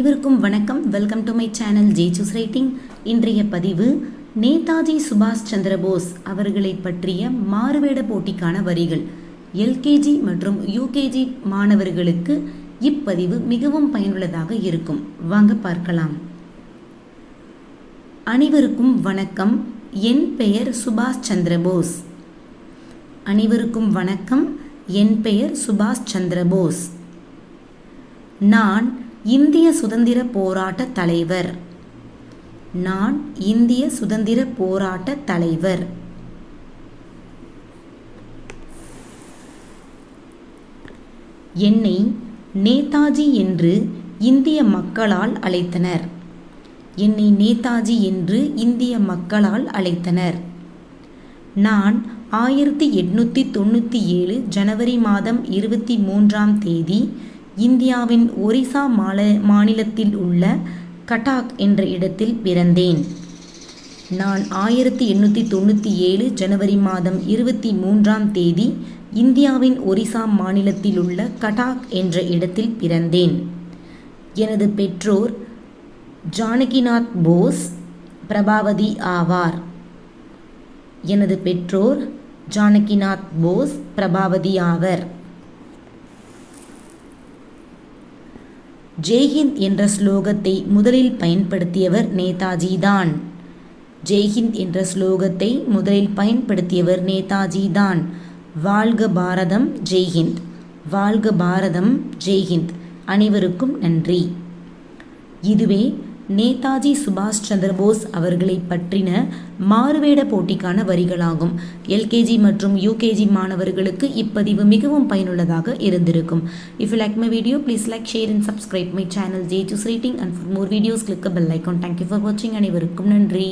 அனைவருக்கும் வணக்கம். Welcome to my channel J choose writing இன்றைய பதிவு நேதாஜி சுபாஷ் சந்திரபோஸ் அவர்களை பற்றிய மாறுவேட போட்டிக்கான வரிகள். எல்கேஜி மற்றும் யூகேஜி மாணவர்களுக்கு இப்பதிவு மிகவும் பயனுள்ளதாக இருக்கும். வாங்க பார்க்கலாம். அனைவருக்கும் வணக்கம். என் பெயர் சுபாஷ் சந்திரபோஸ். அனைவருக்கும் வணக்கம். என் பெயர் சுபாஷ் சந்திரபோஸ். நான் இந்திய சுதந்திர போராட்ட தலைவர். நான் இந்திய சுதந்திர போராட்ட தலைவர். என்னை நேதாஜி என்று இந்திய மக்களால் அழைத்தனர். என்னை நேதாஜி என்று இந்திய மக்களால் அழைத்தனர். நான் ஆயிரத்தி எட்நூற்றி தொண்ணூற்றி ஏழு ஜனவரி மாதம் இருபத்தி மூன்றாம் தேதி இந்தியாவின் ஒரிசா மால மாநிலத்தில் உள்ள கட்டாக் என்ற இடத்தில் பிறந்தேன். நான் ஆயிரத்தி எண்ணூற்றி தொண்ணூற்றி ஏழு ஜனவரி மாதம் இருபத்தி மூன்றாம் தேதி இந்தியாவின் ஒரிசா மாநிலத்தில் உள்ள கட்டாக் என்ற இடத்தில் பிறந்தேன். எனது பெற்றோர் ஜானகிநாத் போஸ் பிரபாவதி ஆவார். எனது பெற்றோர் ஜானகிநாத் போஸ் பிரபாவதி ஆவர். ஜெய்ஹிந்த் என்ற ஸ்லோகத்தை முதலில் பயன்படுத்தியவர் நேதாஜி தான் ஜெய்ஹிந்த் என்ற ஸ்லோகத்தை முதலில் பயன்படுத்தியவர் நேதாஜி தான் வாழ்க பாரதம் ஜெய்ஹிந்த் வாழ்க பாரதம் ஜெய்ஹிந்த் அனைவருக்கும் நன்றி. இதுவே நேதாஜி சுபாஷ் சந்திரபோஸ் அவர்களை பற்றின மாறுவேட போட்டிக்கான வரிகளாகும். எல்கேஜி மற்றும் யூகேஜி மாணவர்களுக்கு இப்பதிவு மிகவும் பயனுள்ளதாக இருந்திருக்கும். If you like my video please like share and subscribe my channel J juice rating and for more videos click bell icon thank you for வாட்சிங் அனைவருக்கும் நன்றி.